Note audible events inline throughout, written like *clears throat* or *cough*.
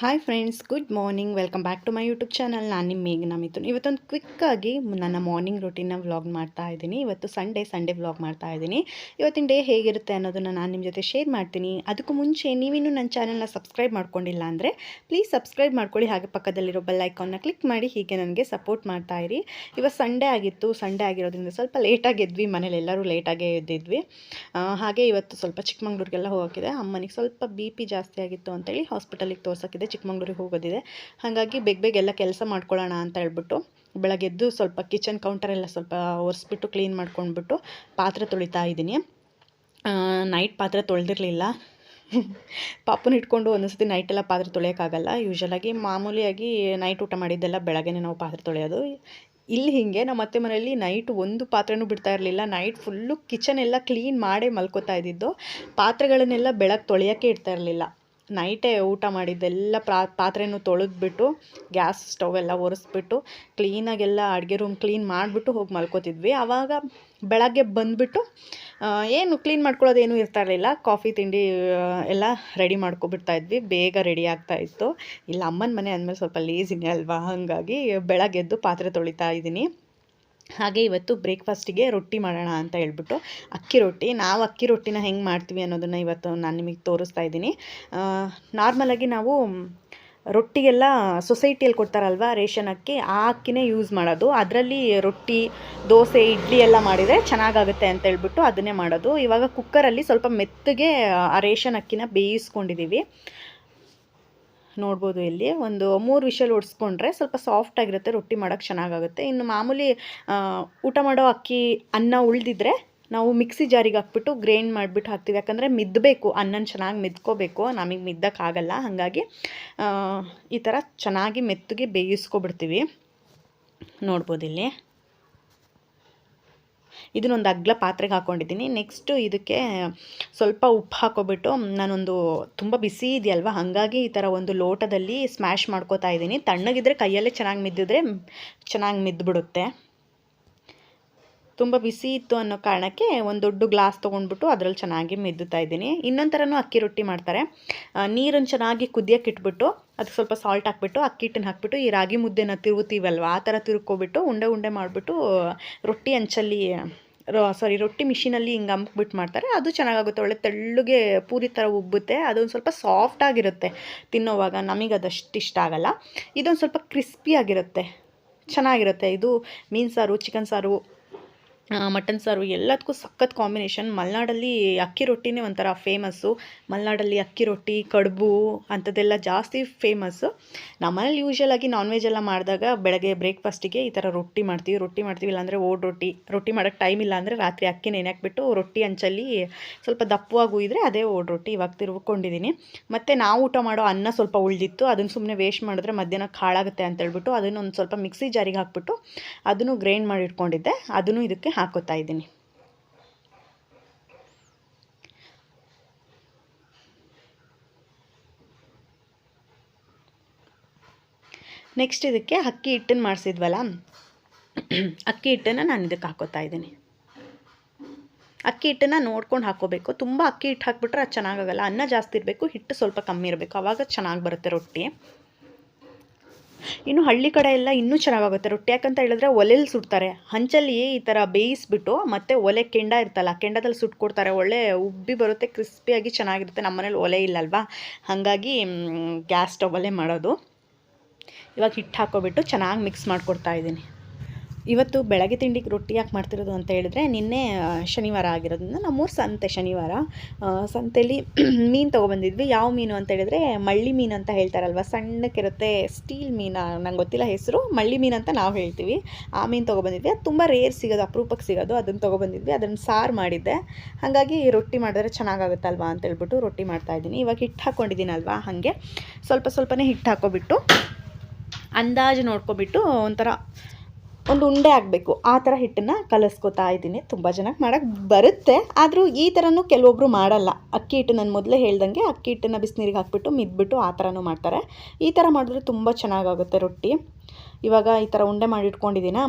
Hi friends good morning welcome back to my YouTube channel ನಾನು ನಿಮ್ಮ ಮೇಘನಾ ಮಿಥುನ್. ಇವತ್ತೊಂದು ಕ್ವಿಕ್ಕಾಗಿ ನನ್ನ ಮಾರ್ನಿಂಗ್ ರುಟೀನ್ನ ವ್ಲಾಗ್ ಮಾಡ್ತಾ ಇದ್ದೀನಿ. ಇವತ್ತು ಸಂಡೇ ಸಂಡೇ ವ್ಲಾಗ್ ಮಾಡ್ತಾ ಇದ್ದೀನಿ. ಇವತ್ತಿನ ಡೇ ಹೇಗಿರುತ್ತೆ ಅನ್ನೋದನ್ನು ನಾನು ನಿಮ್ಮ ಜೊತೆ ಶೇರ್ ಮಾಡ್ತೀನಿ. ಅದಕ್ಕೂ ಮುಂಚೆ ನೀವಿನ್ನೂ ನನ್ನ ಚಾನಲ್ನ ಸಬ್ಸ್ಕ್ರೈಬ್ ಮಾಡ್ಕೊಂಡಿಲ್ಲ ಅಂದರೆ ಪ್ಲೀಸ್ ಸಬ್ಸ್ಕ್ರೈಬ್ ಮಾಡ್ಕೊಳ್ಳಿ. ಹಾಗೆ ಪಕ್ಕದಲ್ಲಿರೋ ಬೆಲ್ ಐಕಾನ್ನ ಕ್ಲಿಕ್ ಮಾಡಿ, ಹೀಗೆ ನನಗೆ ಸಪೋರ್ಟ್ ಮಾಡ್ತಾ ಇರಿ. ಇವತ್ತು ಸಂಡೇ ಆಗಿತ್ತು. ಸಂಡೇ ಆಗಿರೋದ್ರಿಂದ ಸ್ವಲ್ಪ ಲೇಟಾಗಿ ಎದ್ವಿ. ಮನೇಲಿ ಎಲ್ಲರೂ ಲೇಟಾಗೇ ಎದ್ದಿದ್ವಿ. ಹಾಗೆ ಇವತ್ತು ಸ್ವಲ್ಪ ಚಿಕ್ಕಮಂಗ್ಳೂರಿಗೆಲ್ಲ ಹೋಗೋಕ್ಕಿದೆ. ಅಮ್ಮನಿಗೆ ಸ್ವಲ್ಪ ಬಿ ಪಿ ಜಾಸ್ತಿ ಆಗಿತ್ತು ಅಂತೇಳಿ ಹಾಸ್ಪಿಟಲಿಗೆ ತೋರ್ಸೋಕ್ಕಿದೆ. ಚಿಕ್ಕಮಂಗ್ಳೂರಿಗೆ ಹೋಗೋದಿದೆ. ಹಾಗಾಗಿ ಬೇಗ ಬೇಗ ಎಲ್ಲ ಕೆಲಸ ಮಾಡ್ಕೊಳ್ಳೋಣ ಅಂತ ಹೇಳ್ಬಿಟ್ಟು ಬೆಳಗ್ಗೆ ಎದ್ದು ಸ್ವಲ್ಪ ಕಿಚನ್ ಕೌಂಟರ್ ಎಲ್ಲ ಸ್ವಲ್ಪ ಒರೆಸ್ಬಿಟ್ಟು ಕ್ಲೀನ್ ಮಾಡ್ಕೊಂಡ್ಬಿಟ್ಟು ಪಾತ್ರೆ ತೊಳಿತಾ ಇದ್ದೀನಿ. ನೈಟ್ ಪಾತ್ರೆ ತೊಳೆದಿರಲಿಲ್ಲ. ಪಾಪನ ಇಟ್ಕೊಂಡು ಒಂದೊಂದ್ಸತಿ ನೈಟೆಲ್ಲ ಪಾತ್ರೆ ತೊಳೆಯೋಕ್ಕಾಗಲ್ಲ. ಯೂಶ್ವಲಾಗಿ ಮಾಮೂಲಿಯಾಗಿ ನೈಟ್ ಊಟ ಮಾಡಿದ್ದೆಲ್ಲ ಬೆಳಗ್ಗೆನೇ ನಾವು ಪಾತ್ರೆ ತೊಳೆಯೋದು. ಇಲ್ಲಿ ಹೀಗೆ ನಮ್ಮ ಅತ್ತೆ ಮನೆಯಲ್ಲಿ ನೈಟ್ ಒಂದು ಪಾತ್ರೆನೂ ಬಿಡ್ತಾ ಇರಲಿಲ್ಲ. ನೈಟ್ ಫುಲ್ಲು ಕಿಚನ್ ಎಲ್ಲ ಕ್ಲೀನ್ ಮಾಡೇ ಮಲ್ಕೋತಾ ಇದ್ದಿದ್ದು. ಪಾತ್ರೆಗಳನ್ನೆಲ್ಲ ಬೆಳಗ್ಗೆ ತೊಳೆಯೋಕ್ಕೆ ಇಡ್ತಾ ಇರಲಿಲ್ಲ. ನೈಟೇ ಊಟ ಮಾಡಿದ್ದೆಲ್ಲ ಪ್ರಾ, ಪಾತ್ರೆನೂ ತೊಳೆದ್ಬಿಟ್ಟು, ಗ್ಯಾಸ್ ಸ್ಟವ್ ಎಲ್ಲ ಒರೆಸ್ಬಿಟ್ಟು, ಕ್ಲೀನಾಗೆಲ್ಲ ಅಡುಗೆ ರೂಮ್ ಕ್ಲೀನ್ ಮಾಡಿಬಿಟ್ಟು ಹೋಗಿ ಮಲ್ಕೋತಿದ್ವಿ. ಆವಾಗ ಬೆಳಗ್ಗೆ ಬಂದುಬಿಟ್ಟು ಏನು ಕ್ಲೀನ್ ಮಾಡ್ಕೊಳ್ಳೋದೇನು ಇರ್ತಾ ಇರಲಿಲ್ಲ. ಕಾಫಿ, ತಿಂಡಿ ಎಲ್ಲ ರೆಡಿ ಮಾಡ್ಕೊಬಿಡ್ತಾ ಇದ್ವಿ. ಬೇಗ ರೆಡಿ ಆಗ್ತಾ ಇತ್ತು. ಇಲ್ಲ, ಅಮ್ಮನ ಮನೆ ಅಂದಮೇಲೆ ಸ್ವಲ್ಪ ಲೇಸಿನೇ ಅಲ್ವಾ? ಹಾಗಾಗಿ ಬೆಳಗ್ಗೆ ಎದ್ದು ಪಾತ್ರೆ ತೊಳಿತಾ ಇದ್ದೀನಿ. ಹಾಗೆ ಇವತ್ತು ಬ್ರೇಕ್ಫಾಸ್ಟಿಗೆ ರೊಟ್ಟಿ ಮಾಡೋಣ ಅಂತ ಹೇಳ್ಬಿಟ್ಟು ಅಕ್ಕಿ ರೊಟ್ಟಿ, ನಾವು ಅಕ್ಕಿ ರೊಟ್ಟಿನ ಹೆಂಗೆ ಮಾಡ್ತೀವಿ ಅನ್ನೋದನ್ನು ಇವತ್ತು ನಾನು ನಿಮಗೆ ತೋರಿಸ್ತಾ ಇದ್ದೀನಿ. ನಾರ್ಮಲಾಗಿ ನಾವು ರೊಟ್ಟಿಗೆಲ್ಲ ಸೊಸೈಟಿಯಲ್ಲಿ ಕೊಡ್ತಾರಲ್ವ ರೇಷನ್ ಅಕ್ಕಿ, ಆ ಅಕ್ಕಿನೇ ಯೂಸ್ ಮಾಡೋದು. ಅದರಲ್ಲಿ ರೊಟ್ಟಿ, ದೋಸೆ, ಇಡ್ಲಿ ಎಲ್ಲ ಮಾಡಿದರೆ ಚೆನ್ನಾಗಾಗುತ್ತೆ ಅಂತ ಹೇಳ್ಬಿಟ್ಟು ಅದನ್ನೇ ಮಾಡೋದು. ಇವಾಗ ಕುಕ್ಕರಲ್ಲಿ ಸ್ವಲ್ಪ ಮೆತ್ತಗೆ ಆ ರೇಷನ್ ಅಕ್ಕಿನ ಬೇಯಿಸ್ಕೊಂಡಿದ್ದೀವಿ ನೋಡ್ಬೋದು ಇಲ್ಲಿ. ಒಂದು ಮೂರು ವಿಷಲ್ ಒಡ್ಸ್ಕೊಂಡ್ರೆ ಸ್ವಲ್ಪ ಸಾಫ್ಟ್ ಆಗಿರುತ್ತೆ, ರೊಟ್ಟಿ ಮಾಡೋಕ್ಕೆ ಚೆನ್ನಾಗಾಗುತ್ತೆ. ಇನ್ನು ಮಾಮೂಲಿ ಊಟ ಮಾಡೋ ಅಕ್ಕಿ, ಅನ್ನ ಉಳಿದಿದ್ರೆ ನಾವು ಮಿಕ್ಸಿ ಜಾರಿಗೆ ಹಾಕ್ಬಿಟ್ಟು ಗ್ರೈಂಡ್ ಮಾಡಿಬಿಟ್ಟು ಹಾಕ್ತೀವಿ. ಯಾಕಂದರೆ ಮಿದ್ದಬೇಕು ಅನ್ನನ ಚೆನ್ನಾಗಿ ಮಿದ್ಕೋಬೇಕು. ನಮಗೆ ಮಿದ್ದಕ್ಕಾಗಲ್ಲ ಹಾಗಾಗಿ ಈ ಥರ ಚೆನ್ನಾಗಿ ಮೆತ್ತಗೆ ಬೇಯಿಸ್ಕೊಬಿಡ್ತೀವಿ. ನೋಡ್ಬೋದು ಇಲ್ಲಿ. ಇದನ್ನೊಂದು ಅಗ್ಲ ಪಾತ್ರೆಗೆ ಹಾಕ್ಕೊಂಡಿದ್ದೀನಿ ನೆಕ್ಸ್ಟು ಇದಕ್ಕೆ ಸ್ವಲ್ಪ ಉಪ್ಪು ಹಾಕೋಬಿಟ್ಟು ನಾನೊಂದು ತುಂಬ ಬಿಸಿ ಇದೆಯಲ್ವ, ಹಾಗಾಗಿ ಈ ಥರ ಒಂದು ಲೋಟದಲ್ಲಿ ಸ್ಮ್ಯಾಶ್ ಮಾಡ್ಕೋತಾ ಇದ್ದೀನಿ. ತಣ್ಣಗಿದ್ರೆ ಕೈಯಲ್ಲೇ ಚೆನ್ನಾಗಿ ಮಿದ್ದಿದ್ರೆ ಚೆನ್ನಾಗಿ ಮಿದ್ದುಬಿಡುತ್ತೆ ತುಂಬ ಬಿಸಿ ಇತ್ತು ಅನ್ನೋ ಕಾರಣಕ್ಕೆ ಒಂದು ದೊಡ್ಡ ಗ್ಲಾಸ್ ತೊಗೊಂಡ್ಬಿಟ್ಟು ಅದರಲ್ಲಿ ಚೆನ್ನಾಗಿ ಮಿದ್ದುತ್ತಾ ಇದ್ದೀನಿ. ಇನ್ನೊಂದು ಥರನೂ ಅಕ್ಕಿ ರೊಟ್ಟಿ ಮಾಡ್ತಾರೆ. ನೀರನ್ನು ಚೆನ್ನಾಗಿ ಕುದಿಯೋಕೆ ಇಟ್ಬಿಟ್ಟು ಅದಕ್ಕೆ ಸ್ವಲ್ಪ ಸಾಲ್ಟ್ ಹಾಕ್ಬಿಟ್ಟು, ಅಕ್ಕಿ ಹಿಟ್ಟನ್ನ ಹಾಕ್ಬಿಟ್ಟು, ಈ ರಾಗಿ ಮುದ್ದೆನ ತಿರುವುತ್ತೀವಲ್ವ ಆ ಥರ ತಿರುಕೋಬಿಟ್ಟು ಉಂಡೆ ಉಂಡೆ ಮಾಡಿಬಿಟ್ಟು, ರೊಟ್ಟಿ ಅಂಚಲ್ಲಿ ಸಾರಿ ರೊಟ್ಟಿ ಮಿಷಿನಲ್ಲಿ ಹಿಂಗೆ ಅಂಬ್ಬಿಟ್ಟು ಮಾಡ್ತಾರೆ. ಅದು ಚೆನ್ನಾಗಾಗುತ್ತೆ. ಒಳ್ಳೆ ತೆಳ್ಳಗೆ ಪೂರಿ ಥರ ಉಬ್ಬುತ್ತೆ. ಅದೊಂದು ಸ್ವಲ್ಪ ಸಾಫ್ಟ್ ಆಗಿರುತ್ತೆ ತಿನ್ನೋವಾಗ. ನಮಗೆ ಅದಷ್ಟು ಇಷ್ಟ ಆಗಲ್ಲ. ಇದೊಂದು ಸ್ವಲ್ಪ ಕ್ರಿಸ್ಪಿಯಾಗಿರುತ್ತೆ ಚೆನ್ನಾಗಿರುತ್ತೆ. ಇದು ಮೀನು ಸಾರು ಚಿಕನ್ ಸಾರು ಮಟನ್ ಸಾರು ಎಲ್ಲದಕ್ಕೂ ಸಖತ್ ಕಾಂಬಿನೇಷನ್ ಮಲೆನಾಡಲ್ಲಿ ಅಕ್ಕಿ ರೊಟ್ಟಿನೇ ಒಂಥರ ಫೇಮಸ್ಸು ಮಲೆನಾಡಲ್ಲಿ ಅಕ್ಕಿ ರೊಟ್ಟಿ, ಕಡುಬು ಅಂಥದ್ದೆಲ್ಲ ಜಾಸ್ತಿ ಫೇಮಸ್ಸು ನಮ್ಮನೇಲಿ ಯೂಶ್ವಲಾಗಿ ನಾನ್ ವೆಜ್ ಎಲ್ಲ ಮಾಡಿದಾಗ ಬೆಳಗ್ಗೆ ಬ್ರೇಕ್ಫಾಸ್ಟಿಗೆ ಈ ಥರ ರೊಟ್ಟಿ ಮಾಡ್ತೀವಿ. ರೊಟ್ಟಿ ಮಾಡ್ತೀವಿ ಇಲ್ಲಾಂದರೆ ಓಡ್ ರೊಟ್ಟಿ. ರೊಟ್ಟಿ ಮಾಡೋಕ್ಕೆ ಟೈಮ್ ಇಲ್ಲ ಅಂದರೆ ರಾತ್ರಿ ಅಕ್ಕಿ ನೆನೆಯಾಕ್ಬಿಟ್ಟು ರೊಟ್ಟಿ ಅಂಚಲ್ಲಿ ಸ್ವಲ್ಪ ದಪ್ಪವಾಗಿ ಉಯ್ದರೆ ಅದೇ ಓಡ್ ರೊಟ್ಟಿ ಇವಾಗ ತಿರುಗಿಕೊಂಡಿದ್ದೀನಿ ಮತ್ತು ನಾವು ಊಟ ಮಾಡೋ ಅನ್ನ ಸ್ವಲ್ಪ ಉಳಿದಿತ್ತು. ಅದನ್ನು ಸುಮ್ಮನೆ ವೇಸ್ಟ್ ಮಾಡಿದ್ರೆ ಮಧ್ಯಾಹ್ನ ಕಾಳಾಗುತ್ತೆ ಅಂತ ಹೇಳ್ಬಿಟ್ಟು ಅದನ್ನು ಒಂದು ಸ್ವಲ್ಪ ಮಿಕ್ಸಿ ಜಾರಿಗೆ ಹಾಕ್ಬಿಟ್ಟು ಅದನ್ನು ಗ್ರೈಂಡ್ ಮಾಡಿ ಇಟ್ಕೊಂಡಿದ್ದೆ. ಅದನ್ನು ಇದಕ್ಕೆ ಹಾಕೋತಾ ಇದ್ದೀನಿ. ನೆಕ್ಸ್ಟ್ ಇದಕ್ಕೆ ಅಕ್ಕಿ ಹಿಟ್ಟನ್ನು ಮಾಡಿಸಿದ್ವಲ್ಲ? ಅಕ್ಕಿ ಹಿಟ್ಟನ್ನು ನಾನು ಇದಕ್ಕೆ ಹಾಕೋತಾ ಇದ್ದೀನಿ. ಅಕ್ಕಿ ಹಿಟ್ಟನ್ನು ನೋಡ್ಕೊಂಡು ಹಾಕೋಬೇಕು. ತುಂಬ ಅಕ್ಕಿ ಹಿಟ್ಟು ಹಾಕ್ಬಿಟ್ರೆ ಅದು ಚೆನ್ನಾಗಾಗಲ್ಲ ಅನ್ನ ಜಾಸ್ತಿ ಇರಬೇಕು, ಹಿಟ್ಟು ಸ್ವಲ್ಪ ಕಮ್ಮಿ ಇರಬೇಕು. ಆವಾಗ ಚೆನ್ನಾಗಿ ಬರುತ್ತೆ ರೊಟ್ಟಿ. ಇನ್ನು ಹಳ್ಳಿ ಕಡೆ ಎಲ್ಲ ಇನ್ನೂ ಚೆನ್ನಾಗಾಗುತ್ತೆ. ರೊಟ್ಟಿ ಯಾಕಂತ ಹೇಳಿದ್ರೆ ಒಲೆಯಲ್ಲಿ ಸುಡ್ತಾರೆ. ಹಂಚಲ್ಲಿ ಈ ಥರ ಬೇಯಿಸ್ಬಿಟ್ಟು ಮತ್ತೆ ಒಲೆ ಕೆಂಡ ಇರ್ತಲ್ಲ ಕೆಂಡದಲ್ಲಿ ಸುಟ್ಕೊಡ್ತಾರೆ. ಒಳ್ಳೆ ಉಬ್ಬಿ ಬರುತ್ತೆ, ಕ್ರಿಸ್ಪಿಯಾಗಿ ಚೆನ್ನಾಗಿರುತ್ತೆ. ನಮ್ಮ ಮನೇಲಿ ಒಲೆ ಇಲ್ಲಲ್ವಾ? ಹಾಗಾಗಿ ಗ್ಯಾಸ್ ಸ್ಟವಲ್ಲೇ ಮಾಡೋದು. ಇವಾಗ ಹಿಟ್ಟು ಹಾಕೋಬಿಟ್ಟು ಚೆನ್ನಾಗಿ ಮಿಕ್ಸ್ ಮಾಡ್ಕೊಡ್ತಾ ಇದ್ದೀನಿ. ಇವತ್ತು ಬೆಳಗ್ಗೆ ತಿಂಡಿಗೆ ರೊಟ್ಟಿ ಯಾಕೆ ಮಾಡ್ತಿರೋದು ಅಂತ ಹೇಳಿದ್ರೆ, ನಿನ್ನೆ ಶನಿವಾರ ಆಗಿರೋದ್ರಿಂದ ನಮ್ಮೂರು ಸಂತೆ ಶನಿವಾರ. ಸಂತೆಯಲ್ಲಿ *clears throat* ಮೀನು ತೊಗೊಬಂದಿದ್ವಿ. ಯಾವ ಮೀನು ಅಂತ ಹೇಳಿದ್ರೆ, ಮಳ್ಳಿ ಮೀನು ಅಂತ ಹೇಳ್ತಾರಲ್ವ, ಸಣ್ಣಕ್ಕಿರುತ್ತೆ ಸ್ಟೀಲ್ ಮೀನು, ನಂಗೆ ಗೊತ್ತಿಲ್ಲ ಹೆಸರು, ಮಳ್ಳಿ ಮೀನು ಅಂತ ನಾವು ಹೇಳ್ತೀವಿ. ಆ ಮೀನು ತೊಗೊಬಂದಿದ್ವಿ. ಅದು ತುಂಬ ರೇರ್ ಸಿಗೋದು ಅಪರೂಪಕ್ಕೆ ಸಿಗೋದು ಅದನ್ನು ತೊಗೊಬಂದಿದ್ವಿ. ಅದನ್ನು ಸಾರು ಮಾಡಿದ್ದೆ. ಹಾಗಾಗಿ ರೊಟ್ಟಿ ಮಾಡಿದ್ರೆ ಚೆನ್ನಾಗಾಗುತ್ತಲ್ವಾ ಅಂತ ಹೇಳ್ಬಿಟ್ಟು ರೊಟ್ಟಿ ಮಾಡ್ತಾಯಿದ್ದೀನಿ ಇವಾಗ ಹಿಟ್ಟು ಹಾಕ್ಕೊಂಡಿದ್ದೀನಲ್ವಾ ಹಾಗೆ. ಸ್ವಲ್ಪ ಸ್ವಲ್ಪನೇ ಹಿಟ್ಟು ಹಾಕ್ಕೊಬಿಟ್ಟು ಅಂದಾಜು ನೋಡ್ಕೊಬಿಟ್ಟು ಒಂಥರ ಒಂದು ಉಂಡೆ ಆಗಬೇಕು. ಆ ಥರ ಹಿಟ್ಟನ್ನು ಕಲಿಸ್ಕೊತಾ ಇದ್ದೀನಿ. ತುಂಬ ಜನಕ್ಕೆ ಮಾಡೋಕ್ಕೆ ಬರುತ್ತೆ. ಆದರೂ ಈ ಥರನೂ ಕೆಲವೊಬ್ಬರು ಮಾಡಲ್ಲ. ಅಕ್ಕಿ ಹಿಟ್ಟು ನಾನು ಮೊದಲೇ ಹೇಳ್ದಂಗೆ ಅಕ್ಕಿ ಹಿಟ್ಟನ್ನು ಬಿಸಿನೀರಿಗೆ ಹಾಕ್ಬಿಟ್ಟು, ಮಿದ್ಬಿಟ್ಟು ಆ ಥರನೂ ಮಾಡ್ತಾರೆ. ಈ ಥರ ಮಾಡಿದ್ರೆ ತುಂಬ ಚೆನ್ನಾಗಾಗುತ್ತೆ ರೊಟ್ಟಿ. ಇವಾಗ ಈ ಥರ ಉಂಡೆ ಮಾಡಿಟ್ಕೊಂಡಿದ್ದೀನ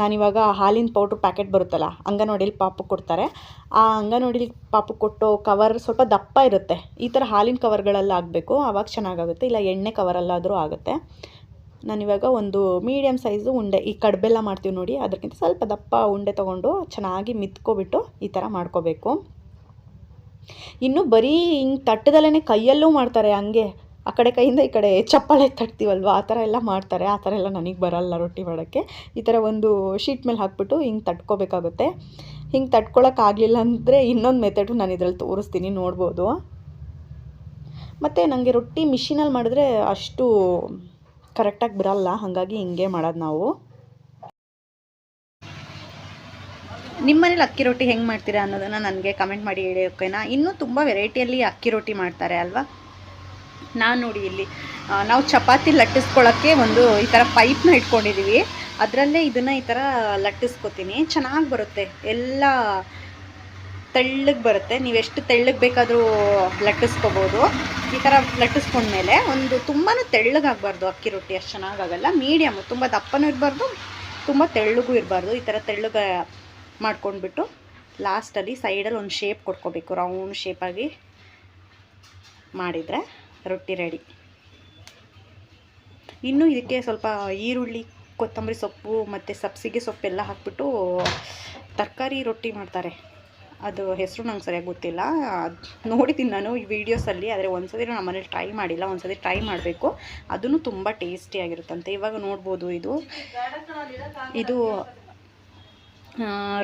ನಾನಿವಾಗ ಹಾಲಿನ ಪೌಡ್ರ್ ಪ್ಯಾಕೆಟ್ ಬರುತ್ತಲ್ಲ, ಅಂಗನವಾಡಿಲಿ ಪಾಪು ಕೊಡ್ತಾರೆ. ಆ ಅಂಗನವಾಡಿಲಿ ಪಾಪು ಕೊಟ್ಟು ಕವರ್ ಸ್ವಲ್ಪ ದಪ್ಪ ಇರುತ್ತೆ. ಈ ಥರ ಹಾಲಿನ ಕವರ್ಗಳೆಲ್ಲ ಆಗಬೇಕು ಆವಾಗ ಚೆನ್ನಾಗಾಗುತ್ತೆ. ಇಲ್ಲ ಎಣ್ಣೆ ಕವರಲ್ಲಾದರೂ ಆಗುತ್ತೆ. ನಾನಿವಾಗ ಒಂದು ಮೀಡಿಯಮ್ ಸೈಜು ಉಂಡೆ, ಈ ಕಡ್ಬೆಲ್ಲ ಮಾಡ್ತೀವಿ ನೋಡಿ ಅದಕ್ಕಿಂತ ಸ್ವಲ್ಪ ದಪ್ಪ ಉಂಡೆ ತೊಗೊಂಡು ಚೆನ್ನಾಗಿ ಮಿತ್ಕೊಬಿಟ್ಟು ಈ ಥರ ಮಾಡ್ಕೋಬೇಕು. ಇನ್ನು ಬರೀ ಹಿಂಗೆ ತಟ್ಟದಲ್ಲೇ ಕೈಯಲ್ಲೂ ಮಾಡ್ತಾರೆ ಹಂಗೆ. ಆ ಕಡೆ ಕೈಯಿಂದ ಈ ಕಡೆ ಚಪ್ಪಾಳೆ ತಟ್ತೀವಲ್ವ? ಆ ಥರ ಎಲ್ಲ ಮಾಡ್ತಾರೆ. ಆ ಥರ ಎಲ್ಲ ನನಗೆ ಬರಲ್ಲ ರೊಟ್ಟಿ ಮಾಡೋಕ್ಕೆ. ಈ ಥರ ಒಂದು ಶೀಟ್ ಮೇಲೆ ಹಾಕ್ಬಿಟ್ಟು ಹಿಂಗೆ ತಟ್ಕೋಬೇಕಾಗುತ್ತೆ. ಹಿಂಗೆ ತಟ್ಕೊಳಕ್ಕಾಗಲಿಲ್ಲ ಅಂದರೆ ಇನ್ನೊಂದು ಮೆಥಡು ನಾನು ಇದರಲ್ಲಿ ತೋರಿಸ್ತೀನಿ, ನೋಡ್ಬೋದು. ಮತ್ತು ನನಗೆ ರೊಟ್ಟಿ ಮಿಷಿನಲ್ಲಿ ಮಾಡಿದ್ರೆ ಅಷ್ಟು ಕರೆಕ್ಟಾಗಿ ಬರಲ್ಲ ಹಾಗಾಗಿ ಹಿಂಗೆ ಮಾಡೋದು ನಾವು. ನಿಮ್ಮ ಮನೇಲಿ ಅಕ್ಕಿ ರೊಟ್ಟಿ ಹೆಂಗೆ ಮಾಡ್ತೀರಾ ಅನ್ನೋದನ್ನು ನನಗೆ ಕಮೆಂಟ್ ಮಾಡಿ ಹೇಳಿ, ಓಕೆನಾ? ಇನ್ನೂ ತುಂಬ ವೆರೈಟಿಯಲ್ಲಿ ಅಕ್ಕಿ ರೊಟ್ಟಿ ಮಾಡ್ತಾರೆ ಅಲ್ವಾ? ನಾನು ನೋಡಿ ಇಲ್ಲಿ ನಾವು ಚಪಾತಿ ಲಟ್ಟಿಸ್ಕೊಳ್ಳೋಕ್ಕೆ ಒಂದು ಈ ಥರ ಪೈಪ್ನ ಇಟ್ಕೊಂಡಿದ್ದೀವಿ ಅದರಲ್ಲೇ ಇದನ್ನು ಈ ಥರ ಲಟ್ಟಿಸ್ಕೊತೀನಿ. ಚೆನ್ನಾಗಿ ಬರುತ್ತೆ. ಎಲ್ಲ ತೆಳ್ಳಗೆ ಬರುತ್ತೆ. ನೀವು ಎಷ್ಟು ತೆಳ್ಳಗೆ ಬೇಕಾದರೂ ಲಟ್ಟಿಸ್ಕೋಬೋದು. ಈ ಥರ ಲಟ್ಟಿಸ್ಕೊಂಡ್ಮೇಲೆ ಒಂದು ತುಂಬಾ ತೆಳ್ಳಗಾಗಬಾರ್ದು ಅಕ್ಕಿ ರೊಟ್ಟಿ ಅಷ್ಟು ಚೆನ್ನಾಗಾಗಲ್ಲ. ಮೀಡಿಯಮ್ ತುಂಬ ದಪ್ಪನೂ ಇರಬಾರ್ದು, ತುಂಬ ತೆಳ್ಳಗೂ ಇರಬಾರ್ದು. ಈ ಥರ ತೆಳ್ಳಗೆ ಮಾಡ್ಕೊಂಡ್ಬಿಟ್ಟು ಲಾಸ್ಟಲ್ಲಿ ಸೈಡಲ್ಲಿ ಒಂದು ಶೇಪ್ ಕೊಟ್ಕೋಬೇಕು. ರೌಂಡ್ ಶೇಪಾಗಿ ಮಾಡಿದರೆ ರೊಟ್ಟಿ ರೆಡಿ ಇನ್ನು ಇದಕ್ಕೆ ಸ್ವಲ್ಪ ಈರುಳ್ಳಿ, ಕೊತ್ತಂಬರಿ ಸೊಪ್ಪು ಮತ್ತು ಸಬ್ಸಿಗೆ ಸೊಪ್ಪೆಲ್ಲ ಹಾಕ್ಬಿಟ್ಟು ತರಕಾರಿ ರೊಟ್ಟಿ ಮಾಡ್ತಾರೆ. ಅದು ಹೆಸರು ನಂಗೆ ಸರಿಯಾಗಿ ಗೊತ್ತಿಲ್ಲ. ನೋಡಿದ್ದೀನಿ ನಾನು ಈ ವೀಡಿಯೋಸಲ್ಲಿ ಆದರೆ ಒಂದ್ಸತಿ ನಮ್ಮ ಮನೇಲಿ ಟ್ರೈ ಮಾಡಿಲ್ಲ, ಒಂದ್ಸತಿ ಟ್ರೈ ಮಾಡಬೇಕು. ಅದೂ ತುಂಬ ಟೇಸ್ಟಿಯಾಗಿರುತ್ತಂತೆ ಇವಾಗ ನೋಡ್ಬೋದು ಇದು. ಇದು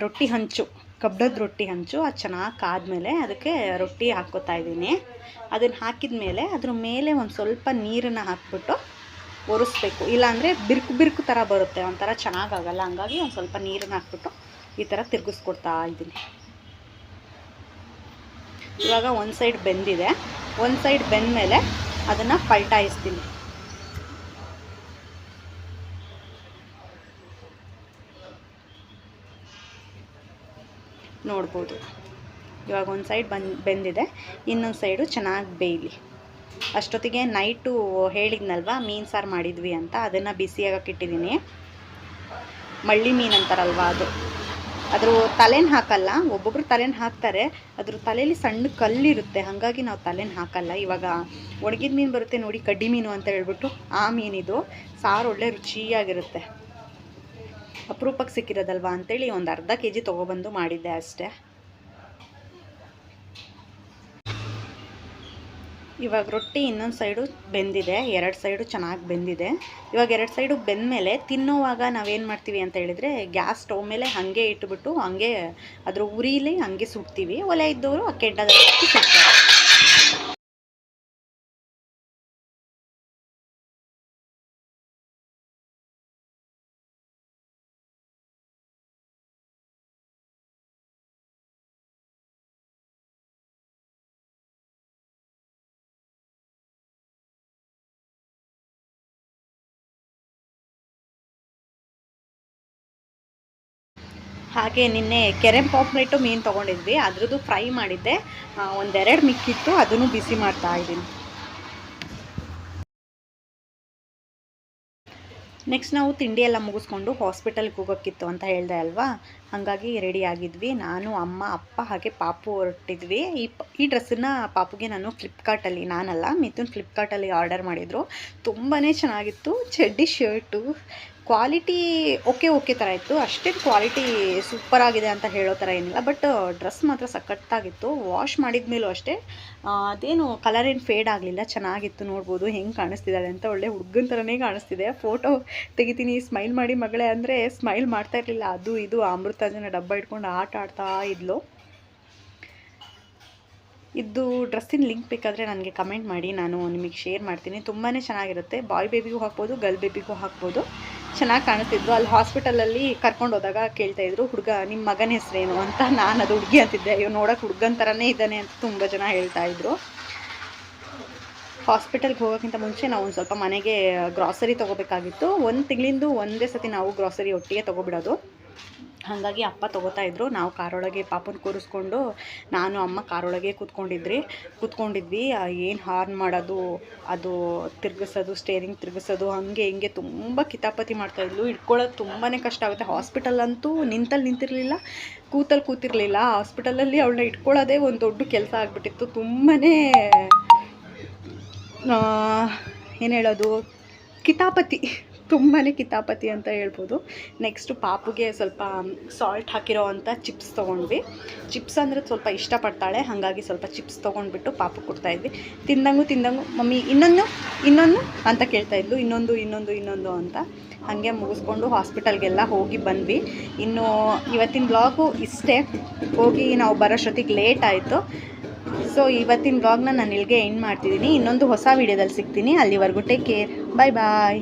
ರೊಟ್ಟಿ ಹಂಚು ಕಬ್ಬದ ರೊಟ್ಟಿ ಹಂಚು. ಅದು ಚೆನ್ನಾಗಿ ಕಾದ್ಮೇಲೆ ಅದಕ್ಕೆ ರೊಟ್ಟಿ ಹಾಕ್ಕೋತಾ ಇದ್ದೀನಿ. ಅದನ್ನು ಹಾಕಿದ ಮೇಲೆ ಅದ್ರ ಮೇಲೆ ಒಂದು ಸ್ವಲ್ಪ ನೀರನ್ನು ಹಾಕ್ಬಿಟ್ಟು ಒರೆಸ್ಬೇಕು. ಇಲ್ಲಾಂದರೆ ಬಿರುಕು ಬಿರುಕು ಥರ ಬರುತ್ತೆ. ಒಂಥರ ಚೆನ್ನಾಗಾಗಲ್ಲ ಹಂಗಾಗಿ ಒಂದು ಸ್ವಲ್ಪ ನೀರನ್ನು ಹಾಕ್ಬಿಟ್ಟು ಈ ಥರ ತಿರುಗಿಸ್ಕೊಡ್ತಾ ಇದ್ದೀನಿ. ಇವಾಗ ಒಂದು ಸೈಡ್ ಬೆಂದಿದೆ. ಒಂದು ಸೈಡ್ ಬೆಂದಮೇಲೆ ಅದನ್ನು ಪಲ್ಟಾಯಿಸ್ತೀನಿ ನೋಡ್ಬೋದು. ಇವಾಗ ಒಂದು ಸೈಡ್ ಬಂದು, ಬೆಂದಿದೆ. ಇನ್ನೊಂದು ಸೈಡು ಚೆನ್ನಾಗಿ ಬೇಯಲಿ. ಅಷ್ಟೊತ್ತಿಗೆ ನೈಟು ಹೇಳಿದ್ನಲ್ವ, ಮೀನು ಸಾರು ಮಾಡಿದ್ವಿ ಅಂತ. ಅದನ್ನು ಬಿಸಿಯಾಗಕ್ಕೆ ಇಟ್ಟಿದ್ದೀನಿ. ಮಳ್ಳಿ ಮೀನು ಅಂತಾರಲ್ವ ಅದು. ಅದ್ರ ತಲೆನ ಹಾಕಲ್ಲ, ಒಬ್ಬೊಬ್ರು ತಲೆನ ಹಾಕ್ತಾರೆ, ಅದ್ರ ತಲೆಯಲ್ಲಿ ಸಣ್ಣ ಕಲ್ಲಿರುತ್ತೆ. ಹಾಗಾಗಿ ನಾವು ತಲೆನ ಹಾಕಲ್ಲ. ಇವಾಗ ಒಣಗಿದ ಮೀನು ಬರುತ್ತೆ ನೋಡಿ, ಕಡ್ಡಿ ಮೀನು ಅಂತ ಹೇಳ್ಬಿಟ್ಟು ಆ ಮೀನಿದು ಸಾರು ಒಳ್ಳೆ ರುಚಿಯಾಗಿರುತ್ತೆ. ಅಪರೂಪಕ್ಕೆ ಸಿಕ್ಕಿರೋದಲ್ವಾ ಅಂತೇಳಿ ಒಂದು ಅರ್ಧ ಕೆ ಜಿ ತೊಗೊಬಂದು ಮಾಡಿದ್ದೆ ಅಷ್ಟೇ. ಇವಾಗ ರೊಟ್ಟಿ ಇನ್ನೊಂದು ಸೈಡು ಬೆಂದಿದೆ, ಎರಡು ಸೈಡು ಚೆನ್ನಾಗಿ ಬೆಂದಿದೆ. ಇವಾಗ ಎರಡು ಸೈಡು ಬೆಂದಮೇಲೆ ತಿನ್ನೋವಾಗ ನಾವೇನು ಮಾಡ್ತೀವಿ ಅಂತ ಹೇಳಿದರೆ ಗ್ಯಾಸ್ ಸ್ಟವ್ ಮೇಲೆ ಹಾಗೆ ಇಟ್ಬಿಟ್ಟು ಹಾಗೆ ಅದರ ಉರಿಲಿ ಹಾಗೆ ಸುಡ್ತೀವಿ ಒಲೆ ಇದ್ದವರು ಆ ಕೆಂಡದಲ್ಲಿ ಸುಡ್ತಾರೆ ಹಾಗೆ ನಿನ್ನೆ ಕೆರೆ ಪಾಪ್ಲೇಟು ಮೀನು ತೊಗೊಂಡಿದ್ವಿ. ಅದ್ರದ್ದು ಫ್ರೈ ಮಾಡಿದ್ದೆ. ಒಂದೆರಡು ಮಿಕ್ಕಿತ್ತು. ಅದನ್ನು ಬಿಸಿ ಮಾಡ್ತಾ ಇದ್ದೀನಿ. ನೆಕ್ಸ್ಟ್ ನಾವು ತಿಂಡಿ ಎಲ್ಲ ಮುಗಿಸ್ಕೊಂಡು ಹಾಸ್ಪಿಟಲ್ಗೆ ಹೋಗೋಕ್ಕಿತ್ತು ಅಂತ ಹೇಳಿದೆ ಅಲ್ವಾ? ಹಾಗಾಗಿ ರೆಡಿ ಆಗಿದ್ವಿ. ನಾನು, ಅಮ್ಮ, ಅಪ್ಪ ಹಾಗೆ ಪಾಪು ಹೊರಟಿದ್ವಿ. ಈ ಈ ಡ್ರೆಸ್ಸನ್ನು ಪಾಪುಗೆ ನಾನು ಫ್ಲಿಪ್ಕಾರ್ಟಲ್ಲಿ, ನಾನಲ್ಲ, ಮಿಥುನ್ ಫ್ಲಿಪ್ಕಾರ್ಟಲ್ಲಿ ಆರ್ಡರ್ ಮಾಡಿದರು. ತುಂಬಾ ಚೆನ್ನಾಗಿತ್ತು. ಚಡ್ಡಿ ಶರ್ಟು ಕ್ವಾಲಿಟಿ ಓಕೆ ಓಕೆ ಥರ ಇತ್ತು. ಅಷ್ಟೇ ಕ್ವಾಲಿಟಿ ಸೂಪರ್ ಆಗಿದೆ ಅಂತ ಹೇಳೋ ಥರ ಏನಿಲ್ಲ. ಬಟ್ ಡ್ರೆಸ್ ಮಾತ್ರ ಸಖತ್ತಾಗಿತ್ತು. ವಾಶ್ ಮಾಡಿದ ಮೇಲೂ ಅಷ್ಟೇ. ಅದೇನು ಕಲರ್ ಏನು ಫೇಡ್ ಆಗಲಿಲ್ಲ. ಚೆನ್ನಾಗಿತ್ತು ನೋಡ್ಬೋದು. ಹೆಂಗೆ ಕಾಣಿಸ್ತಿದ್ದಾಳೆ ಅಂತ ಒಳ್ಳೆ ಹುಡುಗನ ಥರನೇ ಕಾಣಿಸ್ತಿದೆ. ಫೋಟೋ ತೆಗಿತೀನಿ, ಸ್ಮೈಲ್ ಮಾಡಿ ಮಗಳೇ ಅಂದರೆ ಸ್ಮೈಲ್ ಮಾಡ್ತಾ ಇರಲಿಲ್ಲ. ಅದು ಇದು ಅಮೃತಾಂಜನ ಡಬ್ಬ ಇಟ್ಕೊಂಡು ಆಟ ಆಡ್ತಾ ಇದ್ಲು. ಇದು ಡ್ರೆಸ್ಸಿನ ಲಿಂಕ್ ಬೇಕಾದರೆ ನನಗೆ ಕಮೆಂಟ್ ಮಾಡಿ. ನಾನು ನಿಮಗೆ ಶೇರ್ ಮಾಡ್ತೀನಿ. ತುಂಬಾ ಚೆನ್ನಾಗಿರುತ್ತೆ. ಬಾಯ್ ಬೇಬಿಗೂ ಹಾಕ್ಬೋದು, ಗರ್ಲ್ ಬೇಬಿಗೂ ಹಾಕ್ಬೋದು. ಚೆನ್ನಾಗಿ ಕಾಣಿಸ್ತಿದ್ರು ಅಲ್ಲಿ ಹಾಸ್ಪಿಟಲಲ್ಲಿ ಕರ್ಕೊಂಡು ಹೋದಾಗ ಕೇಳ್ತಾ ಇದ್ರು, ಹುಡುಗ ನಿಮ್ಮ ಮಗನ ಹೆಸರೇನು? ಅಂತ. ನಾನು ಅದು ಹುಡುಗಿ ಅಂತಿದ್ದೆ. ಅಯ್ಯೋ, ನೋಡೋಕೆ ಹುಡುಗನ ಥರನೇ ಇದ್ದಾನೆ ಅಂತ ತುಂಬ ಜನ ಹೇಳ್ತಾ ಇದ್ರು. ಹಾಸ್ಪಿಟಲ್ಗೆ ಹೋಗೋಕ್ಕಿಂತ ಮುಂಚೆ ನಾವು ಒಂದು ಸ್ವಲ್ಪ ಮನೆಗೆ ಗ್ರಾಸರಿ ತೊಗೋಬೇಕಾಗಿತ್ತು. ಒಂದು ತಿಂಗಳಿಂದು ಒಂದೇ ಸತಿ ನಾವು ಗ್ರಾಸರಿ ಒಟ್ಟಿಗೆ ತೊಗೊಬಿಡೋದು. ಹಾಗಾಗಿ ಅಪ್ಪ ತೊಗೋತಾ ಇದ್ದರು ನಾವು ಕಾರೊಳಗೆ ಪಾಪನ ಕೂರಿಸ್ಕೊಂಡು ನಾನು ಅಮ್ಮ ಕಾರೊಳಗೆ ಕೂತ್ಕೊಂಡಿದ್ರಿ. ಕೂತ್ಕೊಂಡಿದ್ವಿ. ಏನು ಹಾರ್ನ್ ಮಾಡೋದು, ಅದು ತಿರ್ಗಿಸೋದು ಸ್ಟೇರಿಂಗ್ ತಿರುಗಿಸೋದು, ಹಾಗೆ ಹಿಂಗೆ ತುಂಬ ಕಿತಾಪತಿ ಮಾಡ್ತಾಯಿದ್ಲು ಇಟ್ಕೊಳ್ಳೋದು ತುಂಬಾ ಕಷ್ಟ ಆಗುತ್ತೆ. ಹಾಸ್ಪಿಟಲ್ ಅಂತೂ ನಿಂತಲ್ಲಿ ನಿಂತಿರಲಿಲ್ಲ ಕೂತಲ್ಲಿ ಕೂತಿರಲಿಲ್ಲ. ಹಾಸ್ಪಿಟಲಲ್ಲಿ ಅವಳನ್ನ ಇಟ್ಕೊಳ್ಳೋದೇ ಒಂದು ದೊಡ್ಡ ಕೆಲಸ ಆಗಿಬಿಟ್ಟಿತ್ತು. ತುಂಬಾ ಏನು ಹೇಳೋದು, ಕಿತಾಪತಿ. ತುಂಬಾ ಕಿತಾಪತಿ ಅಂತ ಹೇಳ್ಬೋದು. ನೆಕ್ಸ್ಟು ಪಾಪುಗೆ ಸ್ವಲ್ಪ ಸಾಲ್ಟ್ ಹಾಕಿರೋ ಅಂಥ ಚಿಪ್ಸ್ ತೊಗೊಂಡ್ವಿ. ಚಿಪ್ಸ್ ಅಂದರೆ ಸ್ವಲ್ಪ ಇಷ್ಟಪಡ್ತಾಳೆ, ಹಾಗಾಗಿ ಸ್ವಲ್ಪ ಚಿಪ್ಸ್ ತೊಗೊಂಡ್ಬಿಟ್ಟು ಪಾಪು ಕೊಡ್ತಾಯಿದ್ವಿ ತಿಂದಂಗೂ ತಿಂದಂಗೂ, ಮಮ್ಮಿ, ಇನ್ನೊಂದು ಇನ್ನೊಂದು? ಅಂತ ಕೇಳ್ತಾಯಿದ್ಲು ಇನ್ನೊಂದು ಇನ್ನೊಂದು ಇನ್ನೊಂದು ಅಂತ. ಹಾಗೆ ಮುಗಿಸ್ಕೊಂಡು ಹಾಸ್ಪಿಟಲ್ಗೆಲ್ಲ ಹೋಗಿ ಬಂದ್ವಿ. ಇನ್ನು ಇವತ್ತಿನ ಬ್ಲಾಗು ಇಷ್ಟೇ. ಹೋಗಿ ನಾವು ಬರೋಷ್ಟೊತ್ತಿಗೆ ಲೇಟ್ ಆಯಿತು. ಸೊ ಇವತ್ತಿನ ಬ್ಲಾಗ್ನ ನಾನು ಇಲ್ಲಿಗೆ ಎಂಡ್ ಮಾಡ್ತಿದ್ದೀನಿ. ಇನ್ನೊಂದು ಹೊಸ ವೀಡಿಯೋದಲ್ಲಿ ಸಿಗ್ತೀನಿ. ಅಲ್ಲಿವರೆಗೂ ಟೇಕ್ ಕೇರ್ ಬಾಯ್ ಬಾಯ್